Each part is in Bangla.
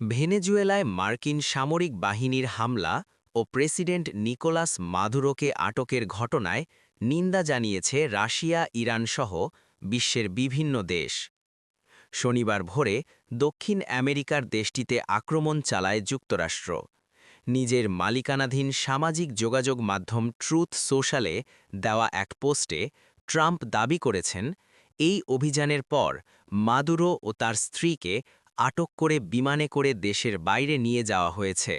ভেনেজুয়েলায় মার্কিন সামরিক বাহিনীর হামলা ও প্রেসিডেন্ট নিকোলাস মাদুরোকে আটকের ঘটনায় নিন্দা জানিয়েছে রাশিয়া ইরানসহ বিশ্বের বিভিন্ন দেশ। শনিবার ভোরে দক্ষিণ আমেরিকার দেশটিতে আক্রমণ চালায় যুক্তরাষ্ট্র। নিজের মালিকানাধীন সামাজিক যোগাযোগ মাধ্যম ট্রুথ সোশ্যালে দেওয়া এক পোস্টে ট্রাম্প দাবি করেছেন, এই অভিযানের পর মাদুরো ও তার স্ত্রীকে আটক করে বিমানে করে দেশের বাইরে নিয়ে যাওয়া হয়েছে।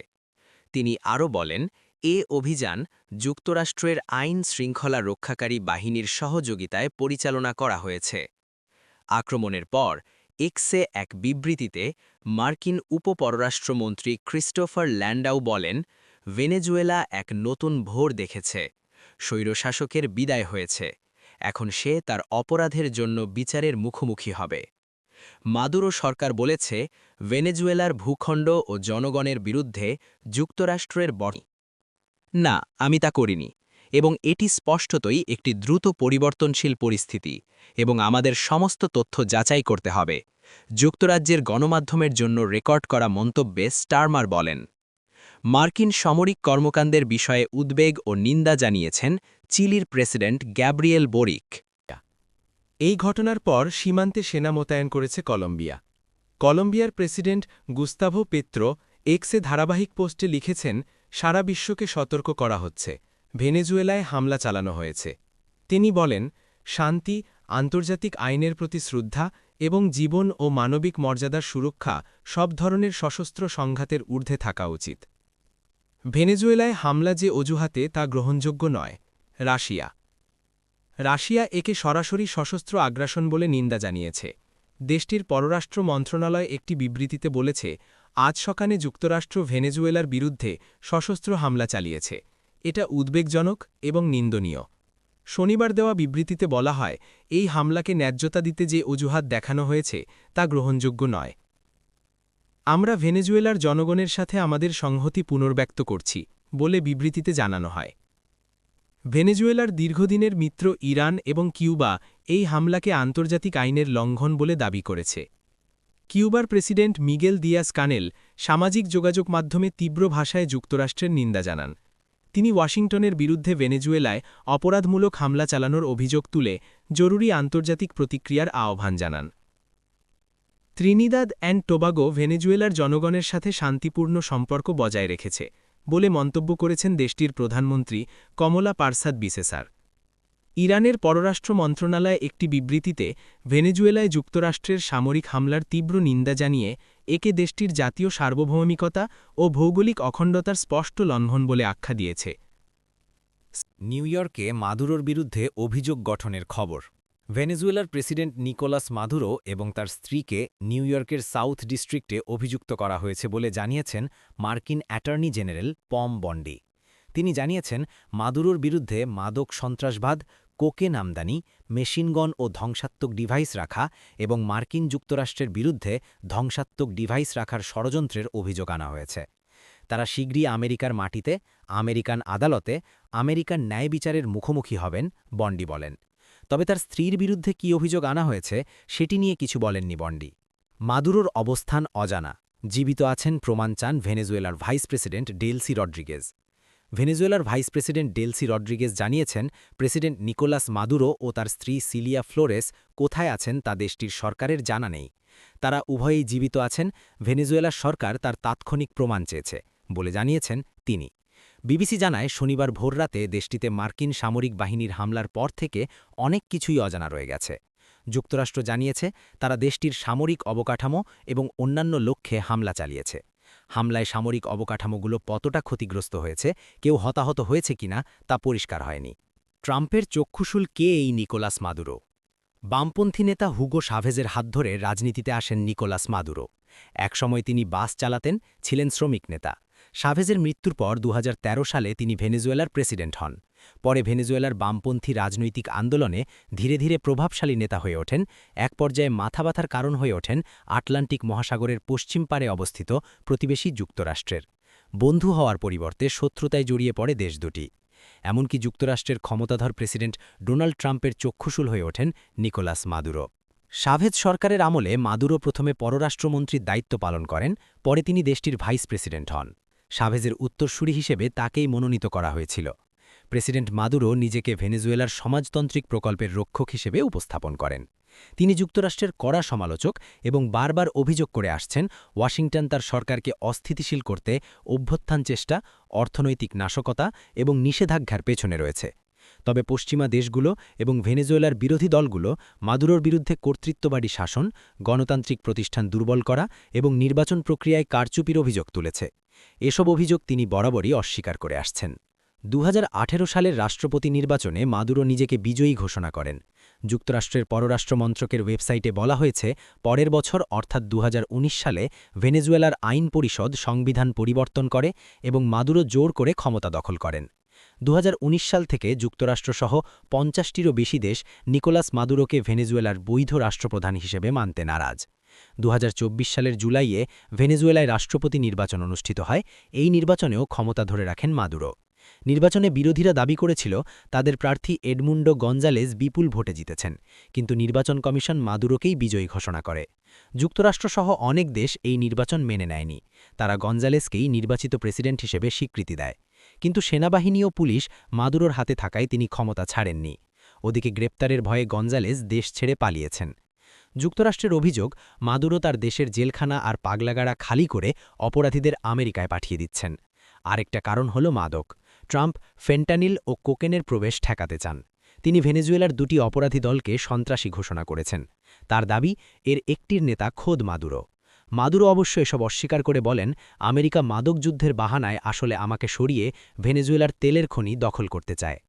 তিনি আরও বলেন, এ অভিযান যুক্তরাষ্ট্রের আইন শৃঙ্খলা রক্ষাকারী বাহিনীর সহযোগিতায় পরিচালনা করা হয়েছে। আক্রমণের পর, এক্সে এক বিবৃতিতে মার্কিন উপপররাষ্ট্রমন্ত্রী ক্রিস্টোফার ল্যান্ডাউ বলেন, ভেনেজুয়েলা এক নতুন ভোর দেখেছে। স্বৈরশাসকের বিদায় হয়েছে। এখন সে তার অপরাধের জন্য বিচারের মুখোমুখি হবে। মাদুরো সরকার বলেছে, ভেনেজুয়েলার ভূখণ্ড ও জনগণের বিরুদ্ধে যুক্তরাষ্ট্রের বড় না, আমি তা করিনি, এবং এটি স্পষ্টতই একটি দ্রুত পরিবর্তনশীল পরিস্থিতি, এবং আমাদের সমস্ত তথ্য যাচাই করতে হবে, যুক্তরাজ্যের গণমাধ্যমের জন্য রেকর্ড করা মন্তব্যে স্টারমার বলেন। মার্কিন সামরিক কর্মকাণ্ডের বিষয়ে উদ্বেগ ও নিন্দা জানিয়েছেন চিলির প্রেসিডেন্ট গ্যাব্রিয়েল বোরিক। এই ঘটনার পর সীমান্তে সেনা মোতায়েন করেছে কলম্বিয়া। কলম্বিয়ার প্রেসিডেন্ট গুস্তাভো পেত্রো এক্সে ধারাবাহিক পোস্টে লিখেছেন, সারা বিশ্বকে সতর্ক করা হচ্ছে। ভেনেজুয়েলায় হামলা চালানো হয়েছে। তিনি বলেন, শান্তি, আন্তর্জাতিক আইনের প্রতি শ্রদ্ধা এবং জীবন ও মানবিক মর্যাদার সুরক্ষা সব ধরনের সশস্ত্র সংঘাতের ঊর্ধ্বে থাকা উচিত। ভেনেজুয়েলায় হামলা যে অজুহাতে তা গ্রহণযোগ্য নয়। রাশিয়া। রাশিয়া একে সরাসরি সশস্ত্র আগ্রাসন বলে নিন্দা জানিয়েছে। দেশটির পররাষ্ট্র মন্ত্রণালয় একটি বিবৃতিতে বলেছে, আজ সকালে যুক্তরাষ্ট্র ভেনেজুয়েলার বিরুদ্ধে সশস্ত্র হামলা চালিয়েছে। এটা উদ্বেগজনক এবং নিন্দনীয়। শনিবার দেওয়া বিবৃতিতে বলা হয়, এই হামলাকে ন্যায্যতা দিতে যে অজুহাত দেখানো হয়েছে, তা গ্রহণযোগ্য নয়। আমরা ভেনেজুয়েলার জনগণের সাথে আমাদের সংহতি পুনর্ব্যক্ত করছি, বলে বিবৃতিতে জানানো হয়। ভেনেজুয়েলার দীর্ঘদিনের মিত্র ইরান এবং কিউবা এই হামলাকে আন্তর্জাতিক আইনের লঙ্ঘন বলে দাবি করেছে। কিউবার প্রেসিডেন্ট মিগেল দিয়াস কানেল সামাজিক যোগাযোগ মাধ্যমে তীব্র ভাষায় যুক্তরাষ্ট্রের নিন্দা জানান। তিনি ওয়াশিংটনের বিরুদ্ধে ভেনেজুয়েলায় অপরাধমূলক হামলা চালানোর অভিযোগ তুলে জরুরি আন্তর্জাতিক প্রতিক্রিয়ার আহ্বান জানান। ত্রিনিদাদ অ্যান্ড টোবাগো ভেনেজুয়েলার জনগণের সাথে শান্তিপূর্ণ সম্পর্ক বজায় রেখেছে। বলে মন্তব্য করেছেন দেশটির প্রধানমন্ত্রী কমলা পারসাদ বিসেসার। ইরানের পররাষ্ট্র মন্ত্রণালয় একটি বিবৃতিতে ভেনেজুয়েলায় যুক্তরাষ্ট্রের সামরিক হামলার তীব্র নিন্দা জানিয়ে একে দেশটির জাতীয় সার্বভৌমিকতা ও ভৌগোলিক অখণ্ডতার স্পষ্ট লঙ্ঘন বলে আখ্যা দিয়েছে। নিউ ইয়র্কে মাদুরোর বিরুদ্ধে অভিযোগ গঠনের খবর। ভেনেজুয়েলার প্রেসিডেন্ট নিকোলাস মাদুরো এবং তার স্ত্রীকে নিউ ইয়র্কের সাউথ ডিস্ট্রিক্টে অভিযুক্ত করা হয়েছে বলে জানিয়েছেন মার্কিন অ্যাটর্নি জেনারেল পম বন্ডি। তিনি জানিয়েছেন, মাদুরোর বিরুদ্ধে মাদক সন্ত্রাসবাদ কোকেন আমদানি মেশিনগন ও ধ্বংসাত্মক ডিভাইস রাখা এবং মার্কিন যুক্তরাষ্ট্রের বিরুদ্ধে ধ্বংসাত্মক ডিভাইস রাখার ষড়যন্ত্রের অভিযোগ আনা হয়েছে। তারা শীঘ্রই আমেরিকার মাটিতে, আমেরিকান আদালতে, আমেরিকান ন্যায় বিচারের মুখোমুখি হবেন, বন্ডি বলেন। তবে তার স্ত্রীর বিরুদ্ধে কি অভিযোগ আনা হয়েছে, সেটি নিয়ে কিছু বলেননি বন্ডি। মাদুরোর অবস্থান অজানা। জীবিত আছেন প্রমাণ চান ভেনেজুয়েলার ভাইস প্রেসিডেন্ট ডেলসি রড্রিগেজ। ভেনেজুয়েলার ভাইস প্রেসিডেন্ট ডেলসি রড্রিগেজ জানিয়েছেন, প্রেসিডেন্ট নিকোলাস মাদুরো ও তার স্ত্রী সিলিয়া ফ্লোরেস কোথায় আছেন তা দেশটির সরকারের জানা নেই। তারা উভয়েই জীবিত আছেন, ভেনেজুয়েলার সরকার তার তাৎক্ষণিক প্রমাণ চেয়েছে, বলে জানিয়েছেন তিনি। বিবিসি জানায়, শনিবার ভোররাতে দেশটিতে মার্কিন সামরিক বাহিনীর হামলার পর থেকে অনেক কিছুই অজানা রয়ে গেছে। যুক্তরাষ্ট্র জানিয়েছে, তারা দেশটির সামরিক অবকাঠামো এবং অন্যান্য লক্ষ্যে হামলা চালিয়েছে। হামলায় সামরিক অবকাঠামোগুলো কতটা ক্ষতিগ্রস্ত হয়েছে, কেউ হতাহত হয়েছে কিনা তা পরিষ্কার হয়নি। ট্রাম্পের চক্ষুশুল কে এই নিকোলাস মাদুরো? বামপন্থী নেতা হুগো সাভেজের হাত ধরে রাজনীতিতে আসেন নিকোলাস মাদুরো। একসময় তিনি বাস চালাতেন, ছিলেন শ্রমিক নেতা। সাভেজের মৃত্যুর পর দু হাজার তেরো সালে তিনি ভেনেজুয়েলার প্রেসিডেন্ট হন। পরে ভেনেজুয়েলার বামপন্থী রাজনৈতিক আন্দোলনে ধীরে ধীরে প্রভাবশালী নেতা হয়ে ওঠেন। এক পর্যায়ে মাথাব্যথার কারণ হয়ে ওঠেন আটলান্টিক মহাসাগরের পশ্চিম পারে অবস্থিত প্রতিবেশী যুক্তরাষ্ট্রের। বন্ধু হওয়ার পরিবর্তে শত্রুতায় জড়িয়ে পড়ে দেশ দুটি। এমনকি যুক্তরাষ্ট্রের ক্ষমতাধর প্রেসিডেন্ট ডোনাল্ড ট্রাম্পের চক্ষুশুল হয়ে ওঠেন নিকোলাস মাদুরো। সাভেজ সরকারের আমলে মাদুরো প্রথমে পররাষ্ট্রমন্ত্রীর দায়িত্ব পালন করেন, পরে তিনি দেশটির ভাইস প্রেসিডেন্ট হন। সাভেজের উত্তরসূরি হিসেবে তাকেই মনোনীত করা হয়েছিল। প্রেসিডেন্ট মাদুরো নিজেকে ভেনেজুয়েলার সমাজতান্ত্রিক প্রকল্পের রক্ষক হিসেবে উপস্থাপন করেন। তিনি যুক্তরাষ্ট্রের কড়া সমালোচক এবং বারবার অভিযোগ করে আসছেন ওয়াশিংটন তার সরকারকে অস্থিতিশীল করতে অভ্যুত্থান চেষ্টা, অর্থনৈতিক নাশকতা এবং নিষেধাজ্ঞার পেছনে রয়েছে। তবে পশ্চিমা দেশগুলো এবং ভেনেজুয়েলার বিরোধী দলগুলো মাদুরোর বিরুদ্ধে কর্তৃত্ববাদী শাসন, গণতান্ত্রিক প্রতিষ্ঠান দুর্বল করা এবং নির্বাচন প্রক্রিয়ায় কারচুপির অভিযোগ তুলেছে। এসব অভিযোগ তিনি বরাবরই অস্বীকার করে আসছেন। দুহাজার আঠেরো সালের রাষ্ট্রপতি নির্বাচনে মাদুরো নিজেকে বিজয়ী ঘোষণা করেন। যুক্তরাষ্ট্রের পররাষ্ট্র মন্ত্রকের ওয়েবসাইটে বলা হয়েছে, পরের বছর অর্থাৎ দু হাজার উনিশ সালে ভেনেজুয়েলার আইন পরিষদ সংবিধান পরিবর্তন করে এবং মাদুরো জোর করে ক্ষমতা দখল করেন। দুহাজার উনিশ সাল থেকে যুক্তরাষ্ট্রসহ পঞ্চাশটিরও বেশি দেশ নিকোলাস মাদুরোকে ভেনেজুয়েলার বৈধ রাষ্ট্রপ্রধান হিসেবে মানতে নারাজ। দু হাজার চব্বিশ সালের জুলাইয়ে ভেনেজুয়েলায় রাষ্ট্রপতি নির্বাচন অনুষ্ঠিত হয়। এই নির্বাচনেও ক্ষমতা ধরে রাখেন মাদুরো। নির্বাচনে বিরোধীরা দাবি করেছিল, তাদের প্রার্থী এডমুন্ডো গঞ্জালেস বিপুল ভোটে জিতেছেন, কিন্তু নির্বাচন কমিশন মাদুরোকেই বিজয়ী ঘোষণা করে। যুক্তরাষ্ট্রসহ অনেক দেশ এই নির্বাচন মেনে নেয়নি। তারা গঞ্জালেসকেই নির্বাচিত প্রেসিডেন্ট হিসেবে স্বীকৃতি দেয়। কিন্তু সেনাবাহিনী ও পুলিশ মাদুরোর হাতে থাকায় তিনি ক্ষমতা ছাড়েননি। ওদিকে গ্রেপ্তারের ভয়ে গঞ্জালেস দেশ ছেড়ে পালিয়েছেন। যুক্তরাষ্ট্রের অভিযোগ, মাদুরো তার দেশের জেলখানা আর পাগলাগাড়া খালি করে অপরাধীদের আমেরিকায় পাঠিয়ে দিচ্ছেন। আরেকটা কারণ হল মাদক। ট্রাম্প ফেন্টানিল ও কোকেনের প্রবেশ ঠেকাতে চান। তিনি ভেনেজুয়েলার দুটি অপরাধী দলকে সন্ত্রাসী ঘোষণা করেছেন। তার দাবি, এর একটির নেতা খোদ মাদুরো। মাদুরো অবশ্য এসব অস্বীকার করে বলেন, আমেরিকা মাদক যুদ্ধের বাহানায় আসলে আমাকে সরিয়ে ভেনেজুয়েলার তেলের খনি দখল করতে চায়।